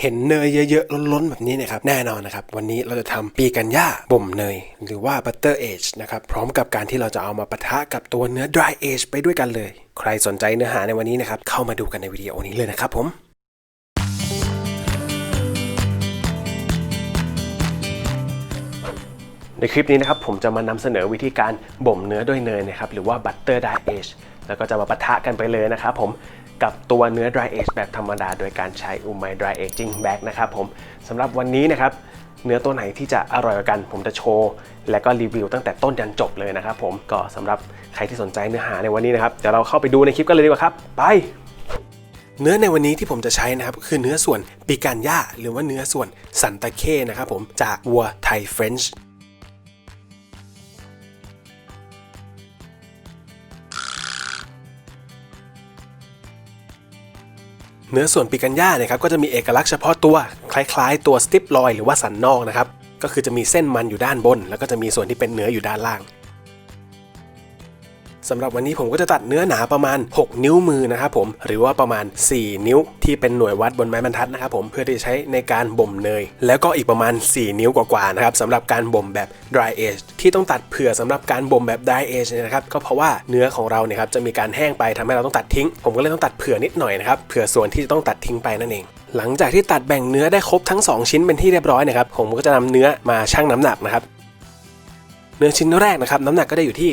เห็นเนยเยอะๆ ล้นๆ แบบนี้นะครับแน่นอนนะครับ วันนี้เราจะทำปีกันย่าบ่มเนย หรือว่า butter age นะครับ พร้อมกับการที่เราจะเอามาปะทะกับตัวเนื้อ dry age ไปด้วยกันเลย ใครสนใจเนื้อหาในวันนี้นะครับ เข้ามาดูกันในวิดีโอนี้เลยนะครับผมในคลิปนี้นะครับผมจะมานำเสนอวิธีการบ่มเนื้อด้วยเนยนะครับหรือว่า butter dry age แล้วก็จะมาปะทะกันไปเลยนะครับผม กับตัวเนื้อ dry age แบบธรรมดา โดยการใช้อูไม dry aging bag นะครับผมสำหรับวันนี้นะครับเนื้อตัวไหนที่จะอร่อยกว่ากัน ผมจะโชว์ และก็รีวิวตั้งแต่ต้นยันจบเลยนะครับผมก็สำหรับใครที่สนใจเนื้อหาในวันนี้นะครับเดี๋ยวเราเข้าไปดูในคลิปกันเลยดีกว่าครับ ไปเนื้อในวันนี้ที่ผมจะใช้นะครับคือเนื้อส่วนปีการย่าหรือว่าเนื้อส่วนสันตะเข้นะครับผมจากวัวไทยเฟรนช์ เนื้อส่วนปีกันย่าเนี่ยครับก็จะมีเอกลักษณ์เฉพาะตัวคล้ายๆ ตัวสติปลอยหรือว่าสันนอกนะครับก็คือจะมีเส้นมันอยู่ด้านบน แล้วก็จะมีส่วนที่เป็นเนื้ออยู่ด้านล่าง สำหรับวันนี้ผมก็จะตัดเนื้อหนาประมาณ 6 นิ้วมือนะครับผมหรือว่าประมาณ 4 นิ้วที่เป็นหน่วยวัดบนไม้บรรทัดนะครับผมเพื่อที่จะใช้ในการบ่มเนย แล้วก็อีกประมาณ 4 นิ้วกว่าๆนะครับสำหรับการบ่มแบบ dry age ที่ต้องตัดเผื่อสำหรับการบ่มแบบ dry age เนี่ยนะครับก็เพราะว่าเนื้อของเราเนี่ยครับจะมีการแห้งไปทำให้เราต้องตัดทิ้ง ผมก็เลยต้องตัดเผื่อนิดหน่อยนะครับเผื่อส่วนที่จะต้องตัดทิ้งไปนั่นเองหลังจากที่ตัดแบ่งเนื้อได้ครบทั้ง 2 ชิ้นเป็นที่เรียบร้อยนะครับผมก็จะนำเนื้อมาชั่งน้ำหนักนะครับ เนื้อชิ้นแรกนะครับน้ำหนักก็ได้อยู่ที่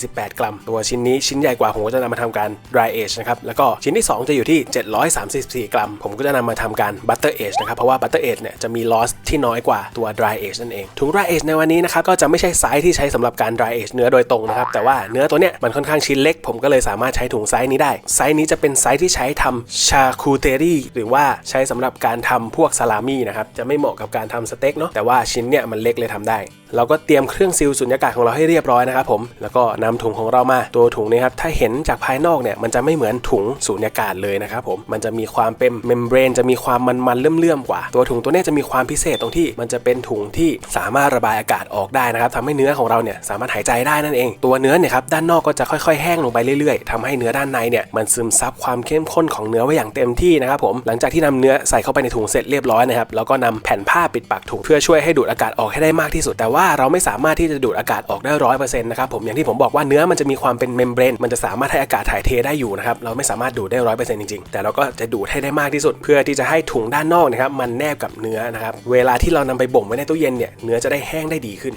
848 กรัม ตัวชิ้นนี้ชิ้นใหญ่กว่าผมก็จะนำมาทำการ dry age นะครับแล้วก็ชิ้นที่ 2 จะอยู่ที่ 734 กรัม ผมก็จะนำมาทำการ butter age นะครับเพราะว่า butter age เนี่ยจะมี loss ที่น้อยกว่าตัว dry age นั่นเองถุง dry age ในวันนี้นะครับก็จะไม่ใช่ไซส์ที่ใช้สำหรับการ dry age เนื้อโดยตรงนะครับแต่ว่าเนื้อตัวเนี้ยมันค่อนข้างชิ้นเล็ก ผมก็เลยสามารถใช้ถุงไซส์นี้ได้ไซส์นี้จะเป็นไซส์ที่ใช้ทำชาคูเตอรี่หรือว่าใช้สำหรับการทำพวกซาลามี่นะครับจะไม่เหมาะกับการทำสเต็กเนาะแต่ว่าชิ้นเนี่ยมันเล็กเลยทำได้เราก็เตรียมเครื่องซีลสุญญากาศของเราให้เรียบร้อยนะครับผม แล้วก็นำถุงของเรามาตัวถุงนี้ครับ ถ้าเห็นจากภายนอกเนี่ย มันจะไม่เหมือนถุงสุญญากาศเลยนะครับผม มันจะมีความเป็นเมมเบรน จะมีความมันๆเลื่อมๆกว่า ตัวถุงตัวนี้จะมีความพิเศษตรงที่ มันจะเป็นถุงที่สามารถระบายอากาศออกได้นะครับทำให้เนื้อของเราเนี่ยสามารถหายใจได้นั่นเอง ตัวเนื้อเนี่ยครับด้านนอกก็จะค่อยๆแห้งลงไปเรื่อยๆทำให้เนื้อด้านในเนี่ยมันซึมซับความเข้มข้นของเนื้อไว้อย่างเต็มที่นะครับผมหลังจากที่นำเนื้อใส่เข้าไปในถุงเสร็จเรียบร้อยนะครับแล้วก็นำแผ่นผ้าปิดปากถุงเพื่อช่วยให้ดูดอากาศออกให้ได้มากที่สุดแต่ว่า่าเราไม่สามารถที่จะดูดอากาศออกได้ร้อยเปอร์เซ็นต์นะครับผมอย่างที่ผมบอกว่าเนื้อมันจะมีความเป็นเมมเบรนมันจะสามารถให้อากาศถ่ายเทได้อยู่นะครับเราไม่สามารถดูดได้ร้อยเปอร์เซ็นต์จริงๆแต่เราก็จะดูดให้ได้มากที่สุด เพื่อที่จะให้ถุงด้านนอกนะครับมันแนบกับเนื้อนะครับเวลาที่เรานำไปบ่มไว้ในตู้เย็นเนี่ยเนื้อจะได้แห้งได้ดีขึ้น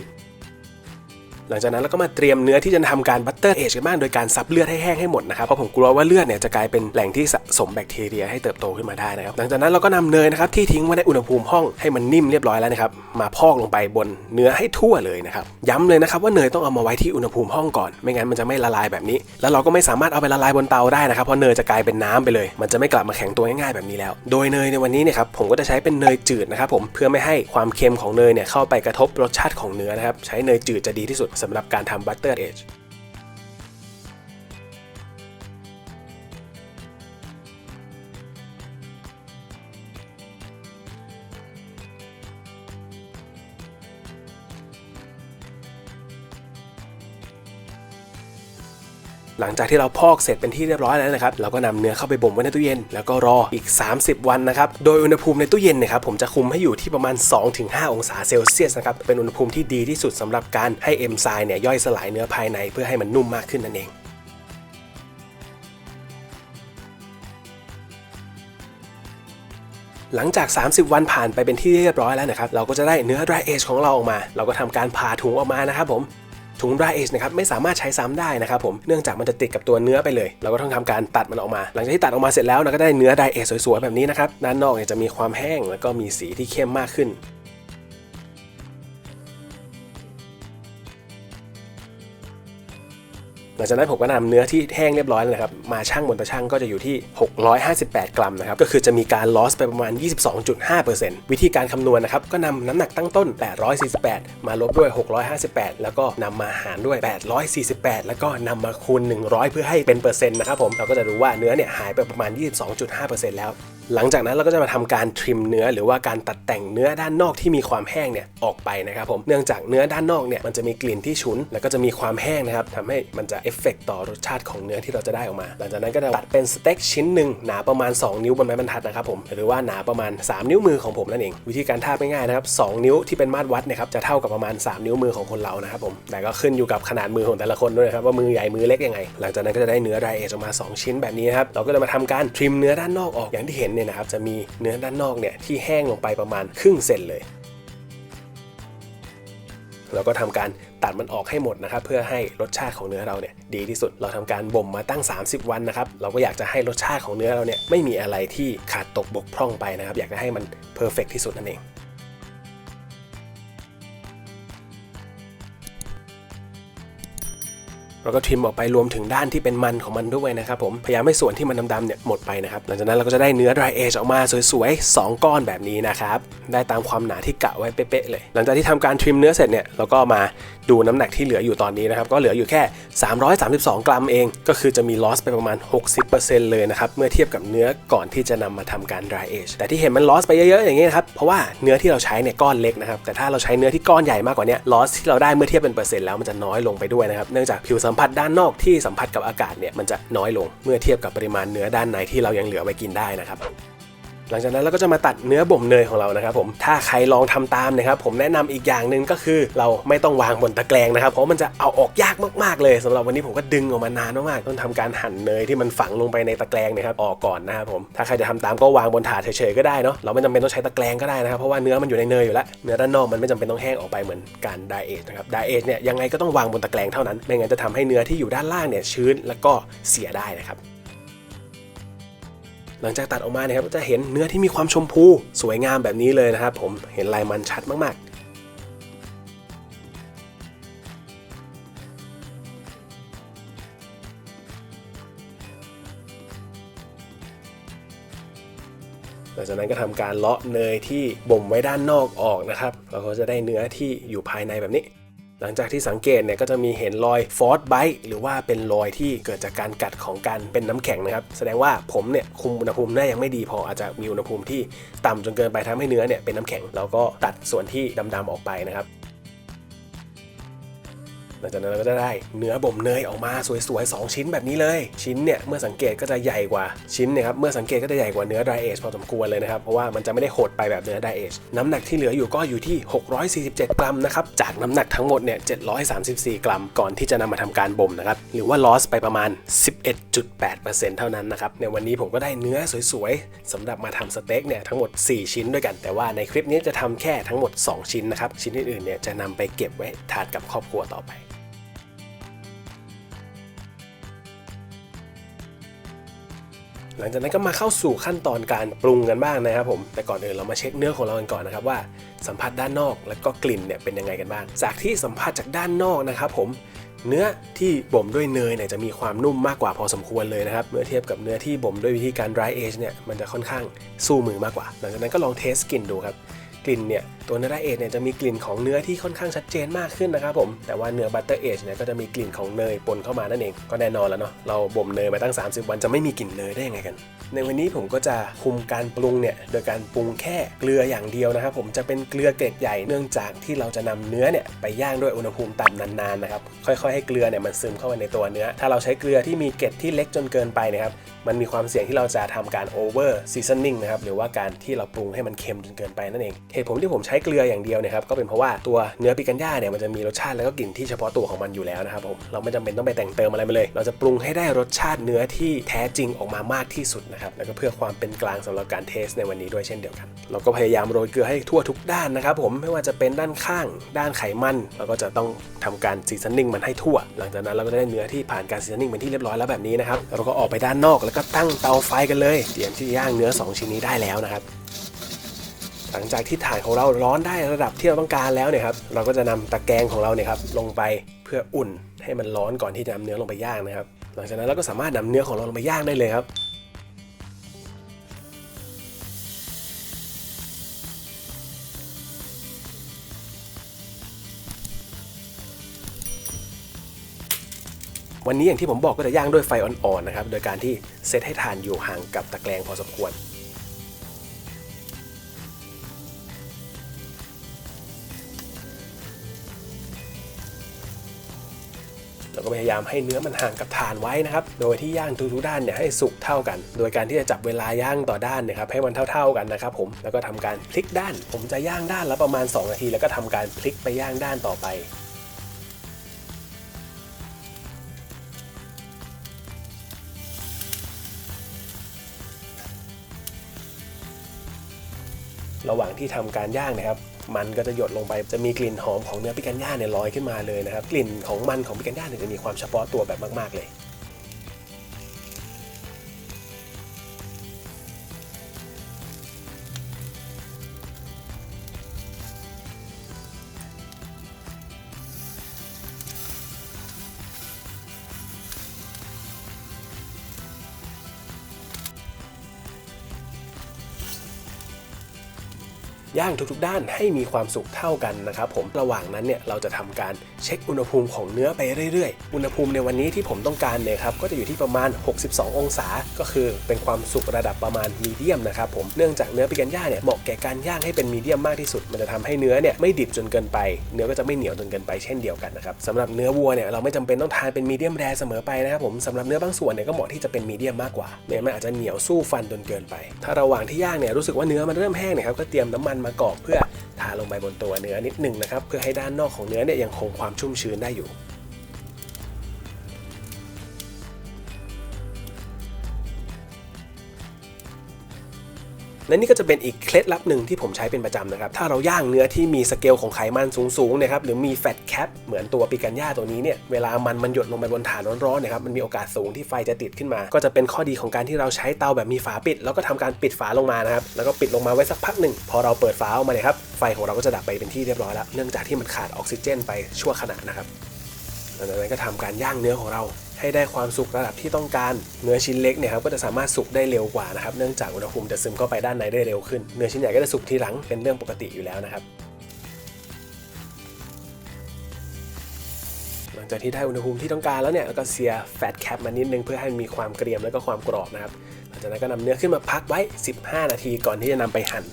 หลังจากนั้นเราก็มาเตรียมเนื้อที่จะทำการบัตเตอร์เอชกันบ้างโดยการซับเลือดให้แห้งให้หมดนะครับเพราะผมกลัวว่าเลือดเนี่ยจะกลายเป็นแหล่งที่สะสมแบคทีเรียให้เติบโตขึ้นมาได้นะครับหลังจากนั้นเราก็นำเนยนะครับที่ทิ้งไว้ในอุณหภูมิห้องให้มันนิ่มเรียบร้อยแล้วนะครับมาพอกลงไปบนเนื้อให้ทั่วเลยนะครับย้ำเลยนะครับว่าเนยต้องเอามาไว้ที่อุณหภูมิห้องก่อน ไม่งั้นมันจะไม่ละลายแบบนี้ แล้วเราก็ไม่สามารถเอาไปละลายบนเตาได้นะครับเพราะเนยจะกลายเป็นน้ำไปเลย มันจะไม่กลับมาแข็งตัวง่ายๆแบบนี้แล้ว โดยเนยในวันนี้เนี่ยครับผมก็จะใช้เป็นเนยจืดนะครับผมเพื่อไม่ให้ความเค็มของเนยเนี่ยเข้าไปกระทบรสชาติของเนื้อนะครับใช้เนยจืดจะดีที่สุดสำหรับการทำบัตเตอร์เอจ หลังจากที่เราพอกเสร็จเป็นที่เรียบร้อยแล้วนะครับเราก็นำเนื้อเข้าไปบ่มไว้ในตู้เย็น แล้วก็รออีก 30 วันนะครับโดยอุณหภูมิในตู้เย็นนี่ยครับผมจะคุมให้อยู่ที่ประมาณ 2-5 องศาเซลเซียสนะครับเป็นอุณหภูมิที่ดีที่สุดสำหรับการให้เอนไซม์เนี่ยย่อยสลายเนื้อภายในเพื่อให้มันนุ่มมากขึ้นนั่นเองหลังจาก 30 วันผ่านไปเป็นที่เรียบร้อยแล้วนะครับ เราก็จะได้เนื้อ dry age ของเราออกมา เราก็ทำการผ่าถุงออกมานะครับผม ถุงดรายเอชนะครับไม่สามารถใช้ซ้ำได้นะครับผมเนื่องจากมันจะติดกับตัวเนื้อไปเลย เราก็ต้องทำการตัดมันออกมา หลังจากที่ตัดออกมาเสร็จแล้วเราก็ได้เนื้อไดเอชสวยๆแบบนี้นะครับด้านนอกเนี่ยจะมีความแห้งแล้วก็มีสีที่เข้มมากขึ้น ลังจากนั้นผมก็นำเนื้อที่แห้งเรียบร้อยแล้วนะครับมาชั่งบนตะชั่งก็จะอยู่ที่ 658 กรัมนะครับก็คือจะมีการ loss ไปประมาณ 22.5%วิธีการคำนวณนะครับก็นำน้ำหนักตั้งต้น 848 มาลบด้วย 658 แล้วก็นำมาหารด้วย 848 แล้วก็นำมาคูณ 100 เพื่อให้เป็นเปอร์เซ็นต์นะครับผมเราก็จะรู้ว่าเนื้อเนี่ยหายไปประมาณ 22.5%แล้ว หลังจากนั้นเราก็จะมาทำการทริมเนื้อหรือว่าการตัดแต่งเนื้อด้านนอกที่มีความแห้งเนี่ยออกไปนะครับผมเนื่องจากเนื้อด้านนอกเนี่ยมันจะมีกลิ่นที่ฉุน แล้วก็จะมีความแห้งนะครับทำให้มันจะเอฟเฟกต่อรสชาติของเนื้อที่เราจะได้ออกมา หลังจากนั้นก็จะตัดเป็นสเต็กชิ้นหนึ่งหนาประมาณ 2 นิ้วบนไม้บรรทัดนะครับผมหรือว่าหนาประมาณ 3 นิ้วมือของผมนั่นเองวิธีการทาบง่ายๆนะครับ2นิ้วที่เป็นมาตรวัดเนะครับจะเท่ากับประมาณ 3 นิ้วมือของคนเรานะครับผมแต่ก็ขึ้นอยู่กับขนาดมือของแต่ละคนด้วยครับว่ามือใหญ่มือเล็กยังไง หลังจากนั้นก็จะได้เนื้อ dry age ออกมา 2 ชิ้นแบบนี้นะครับเราก็จะมาทำการทริมเนื้อด้านนอกออกอย่างที่เห็นเนี่ยนะครับจะมีเนื้อด้านนอกเนี่ยที่แห้งลงไปประมาณครึ่งเซนเลยเราก็ทำการตัดมันออกให้หมดนะครับ เพื่อให้รสชาติของเนื้อเราเนี่ยดีที่สุด เราทำการบ่มมาตั้ง 30 วันนะครับ เราก็อยากจะให้รสชาติของเนื้อเราเนี่ยไม่มีอะไรที่ขาดตกบกพร่องไปนะครับ อยากจะให้มันเพอร์เฟกที่สุดนั่นเอง เราก็ทริมออกไปรวมถึงด้านที่เป็นมันของมันด้วยนะครับผมพยายามให้ส่วนที่มันดำๆเนี่ยหมดไปนะครับหลังจากนั้นเราก็จะได้เนื้อ dry age ออกมาสวยๆ2 ก้อนแบบนี้นะครับได้ตามความหนาที่กะไว้เป๊ะๆเลย หลังจากที่ทำการทริมเนื้อเสร็จเนี่ยเราก็มา ดูน้ำหนักที่เหลืออยู่ตอนนี้นะครับ ก็เหลืออยู่แค่ 332 กรัมเอง ก็คือจะมี loss ไปประมาณ 60%เลยนะครับ เมื่อเทียบกับเนื้อก่อนที่จะนำมาทำการ dry age แต่ที่เห็นมัน loss ไปเยอะๆอย่างนี้นะครับ เพราะว่าเนื้อที่เราใช้เนี่ยก้อนเล็กนะครับ แต่ถ้าเราใช้เนื้อที่ก้อนใหญ่มากกว่านี้ loss ที่เราได้เมื่อเทียบเป็นเปอร์เซ็นต์แล้วมันจะน้อยลงไปด้วยนะครับ เนื่องจากผิวสัมผัสด้านนอกที่สัมผัสกับอากาศเนี่ยมันจะน้อยลงเมื่อเทียบกับปริมาณเนื้อด้านในที่เรายังเหลือไว้กินได้นะครับ หลังจากนั้นเราก็จะมาตัดเนื้อบ่มเนยของเรานะครับผมถ้าใครลองทำตามนะครับผมแนะนำอีกอย่างหนึ่งก็คือ เราไม่ต้องวางบนตะแกรงนะครับ เพราะมันจะเอาออกยากมากๆเลยสำหรับวันนี้ผมก็ดึงออกมานานมากๆต้องทำการหั่นเนยที่มันฝังลงไปในตะแกรงนะครับออกก่อนนะครับผมถ้าใครจะทำตามก็วางบนถาดเฉยๆก็ได้เนาะเราไม่จำเป็นต้องใช้ตะแกรงก็ได้นะครับเพราะว่าเนื้อมันอยู่ในเนยอยู่แล้วเนื้อด้านนอกมันไม่จำเป็นต้องแห้งออกไปเหมือนการไดเอทนะครับไดเอทเนี่ยยังไงก็ต้องวางบนตะแกรงเท่านั้นไม่งั้นจะทำให้เนื้อที่อยู่ด้านล่างเนี่ยชื้นแล้วก็เสียได้นะครับ หลังจากตัดออกมาเนี่ยครับก็จะเห็นเนื้อที่มีความชมพูสวยงามแบบนี้เลยนะครับผมเห็นลายมันชัดมากๆหลังจากนั้นก็ทำการเลาะเนยที่บ่มไว้ด้านนอกออกนะครับเราก็จะได้เนื้อที่อยู่ภายในแบบนี้ หลังจากที่สังเกตเนี่ยก็จะมีเห็นรอยฟอสไบต์หรือว่าเป็นรอยที่เกิดจากการกัดของการเป็นน้ำแข็งนะครับ แสดงว่าผมเนี่ยคุมอุณหภูมิได้ยังไม่ดีพออาจจะมีอุณหภูมิที่ต่ำจนเกินไปทำให้เนื้อเนี่ยเป็นน้ำแข็งเราก็ตัดส่วนที่ดำๆออกไปนะครับ หลังจากนั้นเราก็จะได้เนื้อบ่มเนยออกมาสวยๆ2ชิ้นแบบนี้เลย ชิ้นเนี่ยเมื่อสังเกตก็จะใหญ่กว่าชิ้นเนี่ยครับเมื่อสังเกตก็จะใหญ่กว่าเนื้อ dry age พอสมควรเลยนะครับเพราะว่ามันจะไม่ได้โหดไปแบบเนื้อ dry age น้ำหนักที่เหลืออยู่ก็อยู่ที่ 647 กรัมนะครับจากน้ำหนักทั้งหมดเนี่ย734 กรัม ก่อนที่จะนำมาทำการบ่มนะครับหรือว่า loss ไปประมาณ 11.8%เท่านั้นนะครับในวันนี้ผมก็ได้เนื้อสวยๆสำหรับมาทำสเต็กเนี่ยทั้งหมด 4 ชิ้นด้วยกัน แต่ว่าในคลิปนี้จะทำแค่ทั้งหมด 2 ชิ้นนะครับชิ้นอื่นๆเนี่ยจะนำไปเก็บไว้ทานกับครอบครัวต่อไป หลังจากนั้นก็มาเข้าสู่ขั้นตอนการปรุงกันบ้างนะครับผม แต่ก่อนอื่นเรามาเช็คเนื้อของเรากันก่อนนะครับว่าสัมผัสด้านนอกและก็กลิ่นเนี่ยเป็นยังไงกันบ้าง จากที่สัมผัสจากด้านนอกนะครับผมเนื้อที่บ่มด้วยเนยเนี่ยจะมีความนุ่มมากกว่าพอสมควรเลยนะครับ เมื่อเทียบกับเนื้อที่บ่มด้วยวิธีการ dry age เนี่ยมันจะค่อนข้างสู้มือมากกว่า หลังจากนั้นก็ลองเทสกลิ่นดูครับ กลิ่นเนี่ยตัวเนื้อ dry age เนี่ยจะมีกลิ่นของเนื้อที่ค่อนข้างชัดเจนมากขึ้นนะครับผม แต่ว่าเนื้อ butter age เนี่ยก็จะมีกลิ่นของเนยปนเข้ามานั่นเอง ก็แน่นอนแล้วเนาะ เราบ่มเนยมาตั้ง 30 วันจะไม่มีกลิ่นเนยได้ยังไงกัน ในวันนี้ผมก็จะคุมการปรุงเนี่ยโดยการปรุงแค่เกลืออย่างเดียวนะครับผมจะเป็นเกลือเกรดใหญ่เนื่องจากที่เราจะนำเนื้อเนี่ยไปย่างด้วยอุณหภูมิต่ำนานๆนะครับค่อยๆให้เกลือเนี่ยมันซึมเข้าไปในตัวเนื้อ ถ้าเราใช้เกลือที่มีเกล็ดที่เล็กจนเกินไปนะครับมันมีความเสี่ยงที่เราจะทำการ over seasoning นะครับหรือว่าการที่เราปรุงให้มันเค็มจนเกินไปนั่นเองเหตุผลที่ผมใช้เกลืออย่างเดียวเนะครับก็เป็นเพราะว่าตัวเนื้อปิกันย่าเนี่ยมันจะมีรสชาติแล้วก็กลิ่นที่เฉพาะตัวของมันอยู่แล้วนะครับผมเราไม่จำเป็นต้องไปแต่งเติมอะไรมาเลย เราจะปรุงให้ได้รสชาติเนื้อที่แท้จริงออกมามากที่สุดนะครับแล้วก็เพื่อความเป็นกลางสำหรับการเทสในวันนี้ด้วยเช่นเดียวกัน เราก็พยายามโรยเกลือให้ทั่วทุกด้านนะครับผมไม่ว่าจะเป็นด้านข้าง ด้านไขมันเราก็จะต้องทำการซีซันนิ่งมันให้ทั่ว หลังจากนั้นเราก็ได้เนื้อที่ผ่านการซีซันนิ่งเป็นที่เรียบร้อยแล้วแบบนี้นะครับเราก็ออกไปด้านนอกแล้วก็ตั้งเตาไฟกันเลยเตรียมที่ย่างเนื้อสองชิ้นนี้ได้แล้วนะครับ หลังจากที่ถ่านของเราร้อนได้ระดับที่เราต้องการแล้วเนี่ยครับ เราก็จะนำตะแกรงของเราเนี่ยครับลงไปเพื่ออุ่นให้มันร้อนก่อนที่จะนำเนื้อลงไปย่างนะครับ หลังจากนั้นเราก็สามารถนำเนื้อของเราลงไปย่างได้เลยครับวันนี้อย่างที่ผมบอกก็จะย่างด้วยไฟอ่อนๆนะครับ โดยการที่เซตให้ถ่านอยู่ห่างกับตะแกรงพอสมควร เราก็พยายามให้เนื้อมันห่างกับฐานไว้นะครับ โดยที่ย่างทุกๆด้านเนี่ยให้สุกเท่ากัน โดยการที่จะจับเวลาย่างต่อด้านเนี่ยครับให้มันเท่า ๆกันนะครับผม แล้วก็ทำการพลิกด้าน ผมจะย่างด้านละประมาณ 2 นาที แล้วก็ทำการพลิกไปย่างด้านต่อไป ระหว่างที่ทำการย่างนะครับมันก็จะหยดลงไปจะมีกลิ่นหอมของเนื้อปิกันย่าเนี่ยลอยขึ้นมาเลยนะครับกลิ่นของมันของปิกันย่าเนี่ยจะมีความเฉพาะตัวแบบมาก ๆเลย ย่างทุกๆ ด้านให้มีความสุกเท่ากันนะครับผมระหว่างนั้นเนี่ยเราจะทำการเช็คอุณหภูมิของเนื้อไปเรื่อยๆ อุณหภูมิในวันนี้ที่ผมต้องการเนี่ยครับก็จะอยู่ที่ประมาณ 62 องศา ก็คือเป็นความสุกระดับประมาณมีเดียมนะครับผมเนื่องจากเนื้อปิกันย่าเนี่ยเหมาะแก่การย่างให้เป็นมีเดียมมากที่สุด มันจะทำให้เนื้อเนี่ยไม่ดิบจนเกินไป เนื้อก็จะไม่เหนียวจนเกินไปเช่นเดียวกันนะครับสำหรับเนื้อวัวเนี่ยเราไม่จำเป็นต้องทานเป็นมีเดียมแรเสมอไปนะครับผมสำหรับเนื้อบางส่วนเนี่ยก็เหมาะที่จะเป็นมีเดียมมากกว่าไม่งั้นมันอาจจะเหนียวสู้ฟันจนเกินไป ถ้าระหว่างที่ย่างเนี่ยรู้สึกว่าเนื้อมันเริ่มแห้งเนี่ยครับก็เตรียมน้ำมันมากรอบเพื่อทาลงไปบนตัวเนื้อนิดหนึ่งนะครับ เพื่อให้ด้านนอกของเนื้อเนี่ยยังคงความชุ่มชื้นได้อยู่ และนี่ก็จะเป็นอีกเคล็ดลับหนึ่งที่ผมใช้เป็นประจำนะครับ ถ้าเราย่างเนื้อที่มีสเกลของไขมันสูงๆนะครับหรือมีแฟตแคปเหมือนตัวปิกันย่าตัวนี้เนี่ยเวลามันมันหยดลงไปบนฐานร้อนๆนะครับมันมีโอกาสสูงที่ไฟจะติดขึ้นมา ก็จะเป็นข้อดีของการที่เราใช้เตาแบบมีฝาปิด แล้วก็ทำการปิดฝาลงมานะครับแล้วก็ปิดลงมาไว้สักพักหนึ่งพอเราเปิดฝาออกมาเนี่ยครับไฟของเราก็จะดับไปเป็นที่เรียบร้อยแล้วเนื่องจากที่มันขาดออกซิเจน ไปชั่วขณะนะครับหลังจากนั้นก็ทำการย่างเนื้อของเรา ให้ได้ความสุกระดับที่ต้องการเนื้อชิ้นเล็กเนี่ยครับก็จะสามารถสุกได้เร็วกว่านะครับเนื่องจากอุณหภูมิจะซึมเข้าไปด้านในได้เร็วขึ้นเนื้อชิ้นใหญ่ก็จะสุกทีหลังเป็นเรื่องปกติอยู่แล้วนะครับหลังจากที่ได้อุณหภูมิที่ต้องการแล้วเนี่ยแล้วก็เสียแฟตแคปมานิดนึงเพื่อให้มีความเกรียมและก็ความกรอบนะครับหลังจากนั้นก็นำเนื้อขึ้นมาพักไว้ 15 นาทีก่อนที่จะนำไปหั่น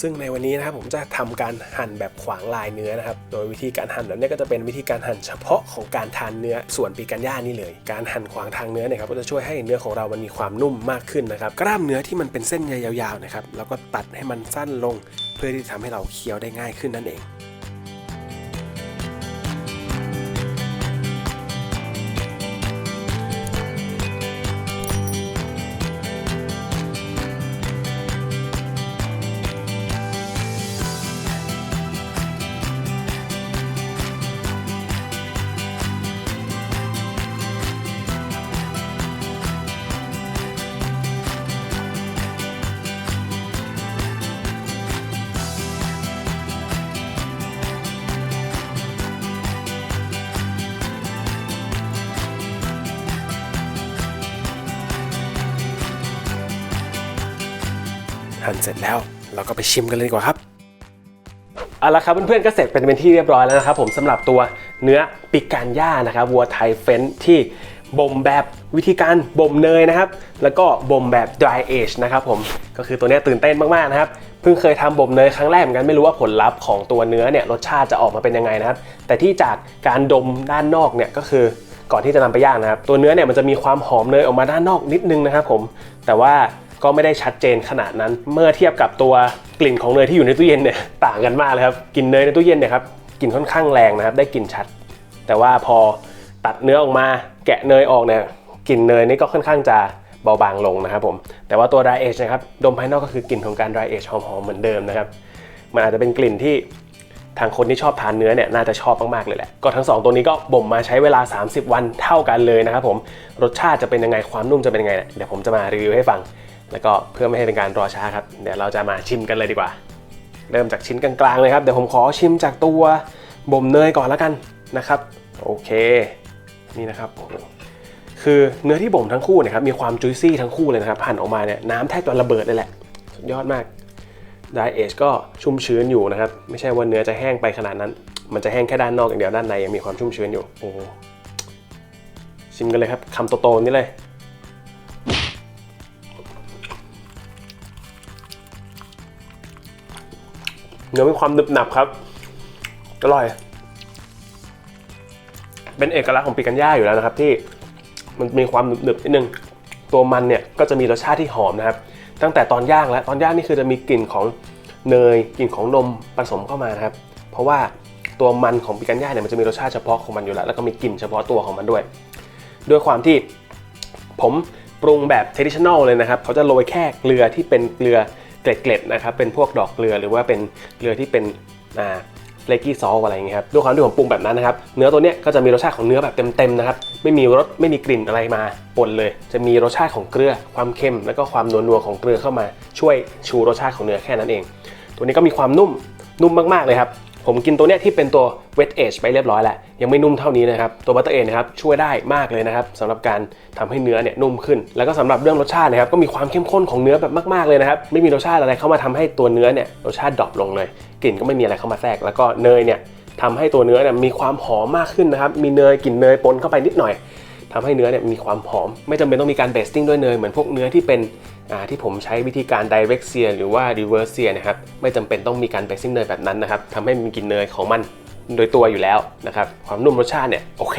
ซึ่งในวันนี้นะครับผมจะทำการหั่นแบบขวางลายเนื้อนะครับ โดยวิธีการหั่นแบบนี้ก็จะเป็นวิธีการหั่นเฉพาะของการทานเนื้อส่วนปีกันย่านี่เลย การหั่นขวางทางเนื้อเนี่ยครับก็จะช่วยให้เนื้อของเรามันมีความนุ่มมากขึ้นนะครับ กล้ามเนื้อที่มันเป็นเส้นใยยาวๆนะครับแล้วก็ตัดให้มันสั้นลง เพื่อที่จะทำให้เราเคี้ยวได้ง่ายขึ้นนั่นเอง หั่นเสร็จแล้ว เราก็ไปชิมกันเลยดีกว่าครับเอาละครับเพื่อนๆก็เสร็จเป็นเป็นที่เรียบร้อยแล้วนะครับผมสำหรับตัวเนื้อปิการย่านะครับวัวไทยเฟ้นที่บ่มแบบวิธีการบ่มเนยนะครับ แล้วก็บ่มแบบ dry age นะครับผมก็คือตัวนี้ตื่นเต้นมากๆนะครับเพิ่งเคยทำบ่มเนยครั้งแรกเหมือนกันไม่รู้ว่าผลลัพธ์ของตัวเนื้อเนี่ยรสชาติจะออกมาเป็นยังไงนะครับ แต่ที่จากการดมด้านนอกเนี่ยก็คือก่อนที่จะนำไปย่างนะครับ ตัวเนื้อเนี่ยมันจะมีความหอมเนยออกมาด้านนอกนิดนึงนะครับผมแต่ว่า ก็ไม่ได้ชัดเจนขนาดนั้น เมื่อเทียบกับตัวกลิ่นของเนยที่อยู่ในตู้เย็นเนี่ยต่างกันมากเลยครับกลิ่นเนยในตู้เย็นเนี่ยครับกลิ่นค่อนข้างแรงนะครับได้กลิ่นชัด แต่ว่าพอตัดเนื้อออกมาแกะเนยออกเนี่ยกลิ่นเนยนี่ก็ค่อนข้างจะเบาบางลงนะครับผมแต่ว่าตัว dry age นะครับดมภายนอกก็คือกลิ่นของการ dry age หอมๆเหมือนเดิมนะครับมันอาจจะเป็นกลิ่นที่ทางคนที่ชอบทานเนื้อเนี่ยน่าจะชอบมากๆเลยแหละก็ทั้งสองตัวนี้ก็บ่มมาใช้เวลา 30 วันเท่ากันเลยนะครับผมรสชาติจะเป็นยังไงความนุ่มจะเป็นยังไงเดี๋ยวผมจะมารีวิวให้ฟัง แล้วก็เพื่อไม่ให้เป็นการรอช้าครับเดี๋ยวเราจะมาชิมกันเลยดีกว่า เริ่มจากชิ้นกลางๆเลยครับเดี๋ยวผมขอชิมจากตัวบ่มเนยก่อนแล้วกันนะครับ โอเคนี่นะครับคือเนื้อที่บ่มทั้งคู่นะครับมีความจุยซี่ทั้งคู่เลยนะครับหั่นออกมาเนี่ยน้ำแทบจะระเบิดเลยแหละสุดยอดมากไดเอชก็ชุ่มชื้นอยู่นะครับ ไม่ใช่ว่าเนื้อจะแห้งไปขนาดนั้น มันจะแห้งแค่ด้านนอกอย่างเดียวด้านในยังมีความชุ่มชื้นอยู่โอ้ชิมกันเลยครับคำโตๆนี่เลย เนื้อมีความหนึบหนับครับ อร่อย เป็นเอกลักษณ์ของปีกันย่าอยู่แล้วนะครับ ที่มันมีความหนึบๆนิดนึง ตัวมันเนี่ยก็จะมีรสชาติที่หอมนะครับ ตั้งแต่ตอนย่างแล้ว ตอนย่างนี่คือจะมีกลิ่นของเนย กลิ่นของนมผสมเข้ามานะครับ เพราะว่าตัวมันของปีกันย่าเนี่ยมันจะมีรสชาติเฉพาะของมันอยู่แล้ว แล้วก็มีกลิ่นเฉพาะตัวของมันด้วย ด้วยความที่ผมปรุงแบบ traditional เลยนะครับ เขาจะโรยแค่เกลือที่เป็นเกลือ เกล็ดๆนะครับเป็นพวกดอกเกลือหรือว่าเป็นเกลือที่เป็นอ่าเลกี้ซอสอะไรอย่างเงี้ยครับด้วยความที่ผมปรุงแบบนั้นนะครับเนื้อตัวเนี้ยก็จะมีรสชาติของเนื้อแบบเต็มๆนะครับไม่มีรสไม่มีกลิ่นอะไรมาปนเลย จะมีรสชาติของเกลือความเค็ม แล้วก็ความนัวๆของเกลือเข้ามาช่วยชูรสชาติของเนื้อแค่นั้นเอง ตัวนี้ก็มีความนุ่มนุ่มมากๆเลยครับ ผมกินตัวเนี้ยที่เป็นตัว wet age ไปเรียบร้อยแล้ว ยังไม่นุ่มเท่านี้นะครับ ตัวบัตเตอร์เอนะครับช่วยได้มากเลยนะครับสำหรับการทำให้เนื้อเนี่ยนุ่มขึ้น แล้วก็สำหรับเรื่องรสชาตินะครับก็มีความเข้มข้นของเนื้อแบบมากๆเลยนะครับไม่มีรสชาติอะไรเข้ามาทำให้ตัวเนื้อเนี่ยรสชาติดรอปลงเลยกลิ่นก็ไม่มีอะไรเข้ามาแทรกแล้วก็เนยเนี่ยทำให้ตัวเนื้อเนี่ยมีความหอมมากขึ้นนะครับมีเนยกลิ่นเนยปนเข้าไปนิดหน่อยทำให้เนื้อเนี่ยมีความหอม ไม่จำเป็นต้องมีการเบสติ้งด้วยเนยเหมือนพวกเนื้อที่เป็น ที่ผมใช้วิธีการ direct sear หรือว่า reverse sear นะครับไม่จำเป็นต้องมีการเบสติ้งเนยแบบนั้นนะครับทำให้มีกลิ่นเนยของมันโดยตัวอยู่แล้วนะครับความนุ่มรสชาติเนี่ยโอเค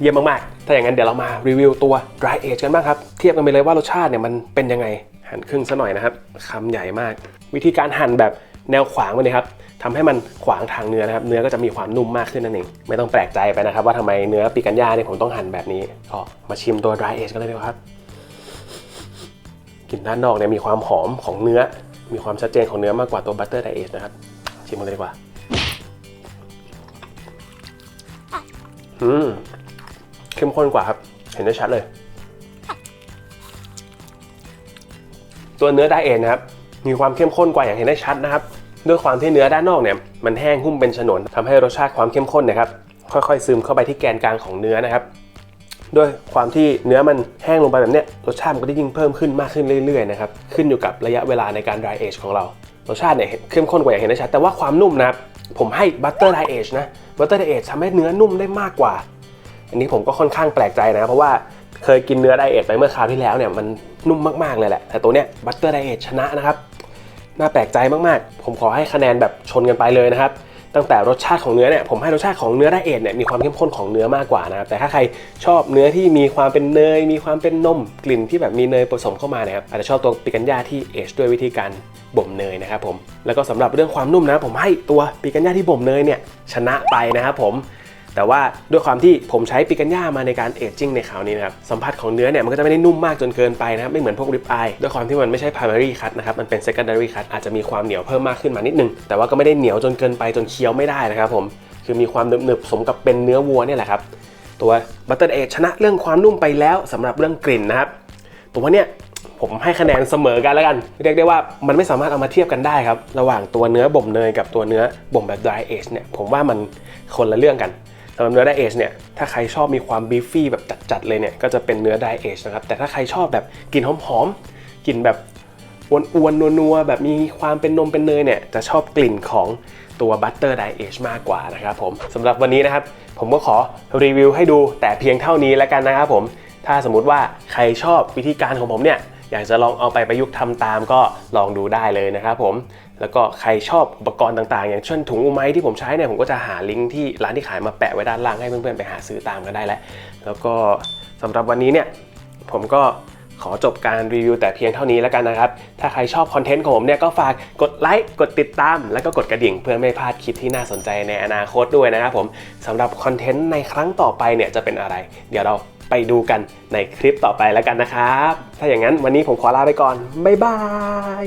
เยี่ยมมากๆ ถ้าอย่างนั้นเดี๋ยวเรามารีวิวตัว dry age กันบ้างครับ เทียบกันไปเลยว่ารสชาติเนี่ยมันเป็นยังไง หั่นครึ่งซะหน่อยนะครับคำใหญ่มาก วิธีการหั่นแบบแนวขวางเลยครับทำให้มันขวางทางเนื้อนะครับ เนื้อก็จะมีความนุ่มมากขึ้นนั่นเอง ไม่ต้องแปลกใจไปนะครับ ว่าทำไมเนื้อปีกันย่าเนี่ยผมต้องหั่นแบบนี้ก็มาชิมตัว dry age กันเลยดีกว่าครับ กลิ่นด้านนอกเนี่ยมีความหอมของเนื้อ มีความชัดเจนของเนื้อมากกว่าตัว butter dry age นะครับ ชิมกันเลยดีกว่า อืมเข้มข้นกว่าครับ เห็นได้ชัดเลย ตัวเนื้อไดเอทนะครับ มีความเข้มข้นกว่าอย่างเห็นได้ชัดนะครับ ด้วยความที่เนื้อด้านนอกเนี่ย มันแห้งหุ้มเป็นฉนวนทำให้รสชาติความเข้มข้นนะครับ ค่อยๆซึมเข้าไปที่แกนกลางของเนื้อนะครับ ด้วยความที่เนื้อมันแห้งลงไปแบบเนี้ยรสชาติมันก็ได้ยิ่งเพิ่มขึ้นมากขึ้นเรื่อยๆนะครับขึ้นอยู่กับระยะเวลาในการ dry age ของเรารสชาติเนี่ยเข้มข้นกว่าอย่างเห็นได้ชัดแต่ว่าความนุ่มนะครับผมให้ butter dry age นะ butter dry age ทำให้เนื้อนุ่มได้มากกว่า อันนี้ผมก็ค่อนข้างแปลกใจนะเพราะว่าเคยกินเนื้อไดเอทไปเมื่อคราวที่แล้วเนี่ยมันนุ่มมากๆเลยแหละแต่ตัวเนี้ยบัตเตอร์ไดเอทชนะนะครับน่าแปลกใจมากๆ ผมขอให้คะแนนแบบชนกันไปเลยนะครับ ตั้งแต่รสชาติของเนื้อเนี่ยผมให้รสชาติของเนื้อไดเอทเนี่ยมีความเข้มข้นของเนื้อมากกว่านะครับแต่ถ้าใครชอบเนื้อที่มีความเป็นเนย มีความเป็นนมกลิ่นที่แบบมีเนยผสมเข้ามานะครับอาจจะชอบตัวปิกันย่าที่เอชด้วยวิธีการบ่มเนยนะครับผมแล้วก็สำหรับเรื่องความนุ่มนะผมให้ตัวปิกันย่าที่บ่มเนยเนี่ยชนะไปนะครับผม แต่ว่าด้วยความที่ผมใช้ปิกันย่ามาในการเอจจิ้งในคราวนี้นะครับสัมผัสของเนื้อเนี่ยมันก็จะไม่ได้นุ่มมากจนเกินไปนะครับไม่เหมือนพวกริบอายด้วยความที่มันไม่ใช่ primary cut นะครับมันเป็น secondary cut อาจจะมีความเหนียวเพิ่มมากขึ้นมานิดนึง แต่ว่าก็ไม่ได้เหนียวจนเกินไปจนเคี้ยวไม่ได้นะครับผมคือมีความหนึบๆสมกับเป็นเนื้อวัวเนี่ยแหละครับตัวบัตเตอร์เอชนะเรื่องความนุ่มไปแล้วสำหรับเรื่องกลิ่นนะครับผมว่าเนี่ยผมให้คะแนนเสมอกันแล้วกัน เรียกได้ว่ามันไม่สามารถเอามาเทียบกันได้ครับ ระหว่างตัวเนื้อบ่มเนยกับตัวเนื้อบ่มแบบ dry age เนี่ยผมว่ามันคนละเรื่องกัน สำหรับเนื้อ dry age เนี่ยถ้าใครชอบมีความบีฟฟี่แบบจัดๆเลยเนี่ยก็จะเป็นเนื้อ dry age นะครับแต่ถ้าใครชอบแบบกลิ่นหอมๆกลิ่นแบบอ้วนๆนัวๆแบบมีความเป็นนมเป็นเนยเนี่ยจะชอบกลิ่นของตัว butter dry age มากกว่านะครับผมสำหรับวันนี้นะครับ ผมก็ขอรีวิวให้ดูแต่เพียงเท่านี้แล้วกันนะครับผมถ้าสมมุติว่าใครชอบวิธีการของผมเนี่ยอยากจะลองเอาไปประยุกต์ทำตามก็ลองดูได้เลยนะครับผม แล้วก็ใครชอบอุปกรณ์ต่างๆ อย่างเช่นถุงอุไมที่ผมใช้เนี่ยผมก็จะหาลิงก์ที่ร้านที่ขายมาแปะไว้ด้านล่างให้เพื่อนๆไปหาซื้อตามกันได้แล้วแล้วก็สำหรับวันนี้เนี่ยผมก็ขอจบการรีวิวแต่เพียงเท่านี้แล้วกันนะครับ ถ้าใครชอบคอนเทนต์ของผมเนี่ยก็ฝากกดไลค์ กดติดตาม แล้วก็กดกระดิ่งเพื่อไม่พลาดคลิปที่น่าสนใจในอนาคตด้วยนะครับผมสำหรับคอนเทนต์ในครั้งต่อไปเนี่ยจะเป็นอะไร เดี๋ยวเราไปดูกันในคลิปต่อไปแล้วกันนะครับ ถ้าอย่างนั้นวันนี้ผมขอลาไปก่อน บ๊ายบาย